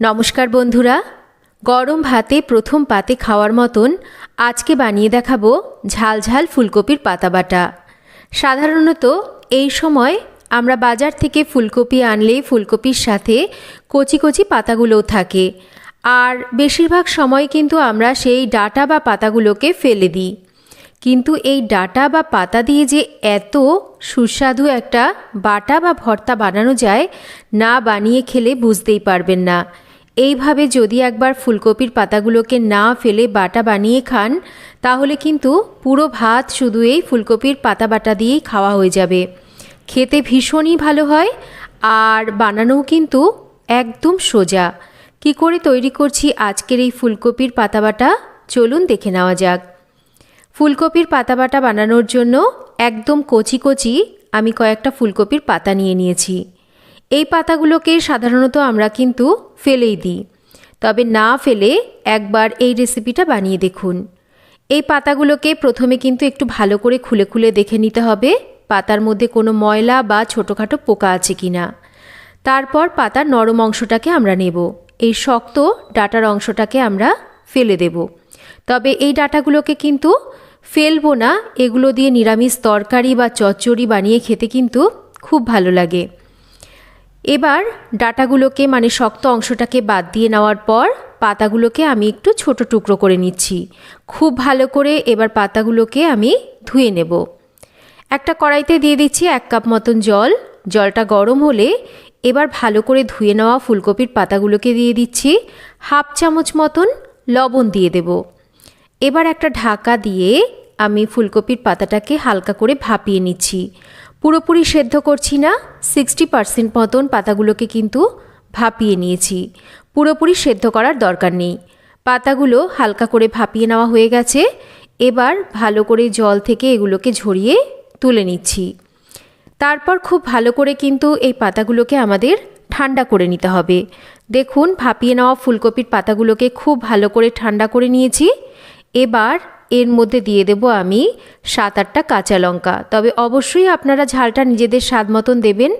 নমস্কার বন্ধুরা, গরম ভাতে প্রথম পাতে খাওয়ার মতন আজকে বানিয়ে দেখাবো ঝাল ঝাল ফুলকপির পাতা বাটা সাধারণত এই সময় আমরা বাজার থেকে ফুলকপি আনলে ফুলকপির সাথে কচি কচি পাতাগুলোও থাকে। আর বেশিরভাগ সময় কিন্তু আমরা সেই ডাটা বা পাতাগুলোকে ফেলে দিই। কিন্তু এই ডাটা বা পাতা দিয়ে যে এত সুস্বাদু একটা বাটা বা ভর্তা বানানো যায়, না বানিয়ে খেলে বুঝতেই পারবেন না। এইভাবে যদি একবার ফুলকপির পাতাগুলোকে না ফেলে বাটা বানিয়ে খান, তাহলে কিন্তু পুরো ভাত শুধু এই ফুলকপির পাতা বাটা দিয়েই খাওয়া হয়ে যাবে। খেতে ভীষণই ভালো হয়, আর বানানোও কিন্তু একদম সোজা। কি করে তৈরি করছি আজকের এই ফুলকপির পাতা বাটা? চলুন দেখে নেওয়া যাক। ফুলকপির পাতা বাটা বানানোর জন্য একদম কচি কচি আমি কয়েকটা ফুলকপির পাতা নিয়ে নিয়েছি। এই পাতাগুলোকে সাধারণত আমরা কিন্তু ফেলেই দিই। তবে না ফেলে একবার এই রেসিপিটা বানিয়ে দেখুন। এই পাতাগুলোকে প্রথমে কিন্তু একটু ভালো করে খুলে খুলে দেখে নিতে হবে, পাতার মধ্যে কোনো ময়লা বা ছোটোখাটো পোকা আছে কি না তারপর পাতার নরম অংশটাকে আমরা নেব। এই শক্ত ডাটার অংশটাকে আমরা ফেলে দেব। তবে এই ডাটাগুলোকে কিন্তু ফেলব না, এগুলো দিয়ে নিরামিষ তরকারি বা চচ্চড়ি বানিয়ে খেতে কিন্তু খুব ভালো লাগে। এবার ডাটাগুলোকে মানে শক্ত অংশটাকে বাদ দিয়ে নেওয়ার পর পাতাগুলোকে আমি একটু ছোট টুকরো করে নিচ্ছি। খুব ভালো করে এবার পাতাগুলোকে আমি ধুয়ে নেব। একটা কড়াইতে দিয়ে দিচ্ছি এক কাপ মতন জল। জলটা গরম হলে এবার ভালো করে ধুয়ে নেওয়া ফুলকপির পাতাগুলোকে দিয়ে দিচ্ছি। হাফ চামচ মতন লবণ দিয়ে দেব। এবার একটা ঢাকা দিয়ে আমি ফুলকপির পাতাটাকে হালকা করে ভাপিয়ে নিচ্ছি। পুরোপুরি সেদ্ধ করছি না সিক্সটি পার্সেন্ট মতন পাতাগুলোকে কিন্তু ভাপিয়ে নিয়েছি। পুরোপুরি সেদ্ধ করার দরকার নেই। পাতাগুলো হালকা করে ভাপিয়ে নেওয়া হয়ে গেছে। এবার ভালো করে জল থেকে এগুলোকে ঝরিয়ে তুলে নিচ্ছি। তারপর খুব ভালো করে কিন্তু এই পাতাগুলোকে আমাদের ঠান্ডা করে নিতে হবে। দেখুন, ভাপিয়ে নেওয়া ফুলকপির পাতাগুলোকে খুব ভালো করে ঠান্ডা করে নিয়েছি। এবার এর মধ্যে দিয়ে দেব আমি সাত আটটা কাঁচা লঙ্কা। তবে অবশ্যই আপনারা ঝালটা নিজেদের স্বাদ মতন দেবেন।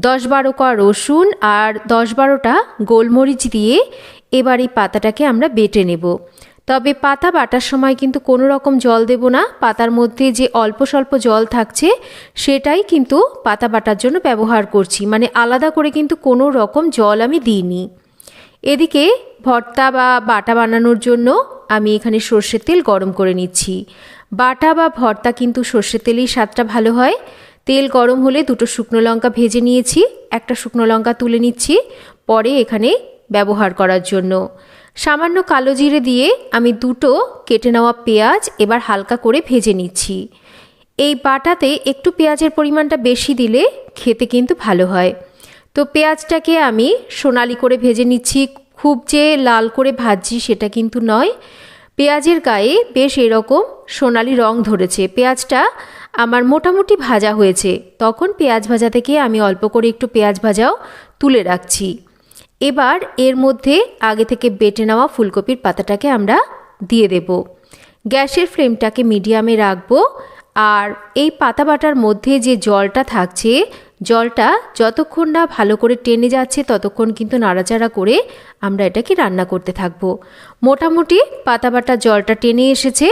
দশ বারো কোয়া রসুন আর দশ বারোটা গোলমরিচ দিয়ে এবার এই পাতাটাকে আমরা বেটে নেব। তবে পাতা বাটার সময় কিন্তু কোনো রকম জল দেব না। পাতার মধ্যে যে অল্প স্বল্প জল থাকছে, সেটাই কিন্তু পাতা বাটার জন্য ব্যবহার করছি। মানে আলাদা করে কিন্তু কোনো রকম জল আমি দিইনি। এদিকে ভর্তা বা বাটা বানানোর জন্য আমি এখানে সর্ষের তেল গরম করে নিচ্ছি। বাটা বা ভর্তা কিন্তু সর্ষের তেলেই স্বাদটা ভালো হয়। তেল গরম হলে দুটো শুকনো লঙ্কা ভেজে নিয়েছি, একটা শুকনো লঙ্কা তুলে নিচ্ছি, পরে এখানে ব্যবহার করার জন্য। সামান্য কালো জিরে দিয়ে আমি দুটো কেটে নেওয়া পেঁয়াজ এবার হালকা করে ভেজে নিচ্ছি। এই বাটাতে একটু পেঁয়াজের পরিমাণটা বেশি দিলে খেতে কিন্তু ভালো হয়। তো পেঁয়াজটাকে আমি সোনালি করে ভেজে নিচ্ছি খুব যে লাল করে ভাজছি সেটা কিন্তু নয়। পেঁয়াজের গায়ে বেশ এরকম সোনালি রং ধরেছে। পেঁয়াজটা আমার মোটামুটি ভাজা হয়েছে। তখন পেঁয়াজ ভাজা থেকে আমি অল্প করে একটু পেঁয়াজ ভাজাও তুলে রাখছি। এবার এর মধ্যে আগে থেকে বেটে নেওয়া ফুলকপির পাতাটাকে আমরা দিয়ে দেব। গ্যাসের ফ্লেমটাকে মিডিয়ামে রাখব। আর এই পাতা বাটার মধ্যে যে জলটা থাকছে জলটা যতক্ষণ না ভালো করে টেনে যাচ্ছে, ততক্ষণ কিন্তু নাড়াচাড়া করে আমরা এটাকে রান্না করতে থাকব। মোটামুটি পাতাবাটা জলটা টেনে এসেছে।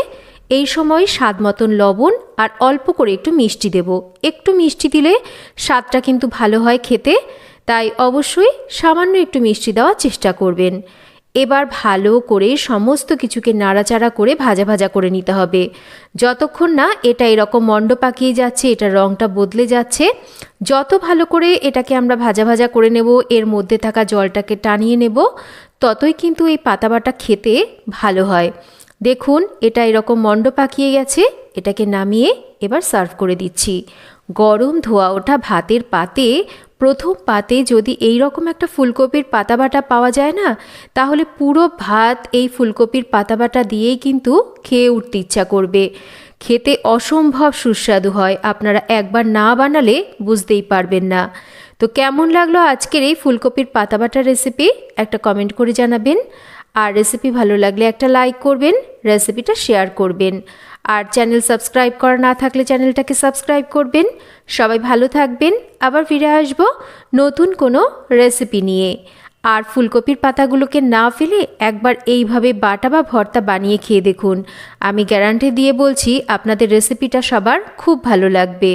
এই সময় স্বাদ মতন লবণ আর অল্প করে একটু মিষ্টি দেব। একটু মিষ্টি দিলে স্বাদটা কিন্তু ভালো হয় খেতে, তাই অবশ্যই সামান্য একটু মিষ্টি দেওয়ার চেষ্টা করবেন। এবার ভালো করে সমস্ত কিছুকে নাড়াচাড়া করে ভাজা ভাজা করে নিতে হবে। যতক্ষণ না এটা এরকম মণ্ড পাকিয়ে যাচ্ছে, এটা রঙটা বদলে যাচ্ছে, যত ভালো করে এটাকে আমরা ভাজা ভাজা করে নেব, এর মধ্যে থাকা জলটাকে টানিয়ে নেব, ততই কিন্তু এই পাতাবাটা খেতে ভালো হয়। দেখুন, এটা এরকম মণ্ড পাকিয়ে গেছে, এটাকে নামিয়ে এবার সার্ভ করে দিচ্ছি। গরম ধোয়া ওঠা ভাতের পাতে প্রথম পাতে যদি এই রকম একটা ফুলকপির পাতা বাটা পাওয়া যায় না, তাহলে পুরো ভাত এই ফুলকপির পাতা বাটা দিয়েই কিন্তু খেয়ে উঠতে ইচ্ছা করবে। খেতে অসম্ভব সুস্বাদু হয়, আপনারা একবার না বানালে বুঝতেই পারবেন না। তো কেমন লাগল আজকের এই ফুলকপির পাতা বাটা রেসিপি একটা কমেন্ট করে জানাবেন। আর রেসিপি ভালো লাগলে একটা লাইক করবেন রেসিপিটা শেয়ার করবেন। আর চ্যানেল সাবস্ক্রাইব করা না থাকলে চ্যানেলটাকে সাবস্ক্রাইব করবেন। সবাই ভালো থাকবেন। আবার ফিরে আসব নতুন কোনো রেসিপি নিয়ে। আর ফুলকপির পাতাগুলোকে না ফেলে একবার এইভাবে বাটা বা ভর্তা বানিয়ে খেয়ে দেখুন। আমি গ্যারান্টি দিয়ে বলছি, আপনাদের রেসিপিটা সবার খুব ভালো লাগবে।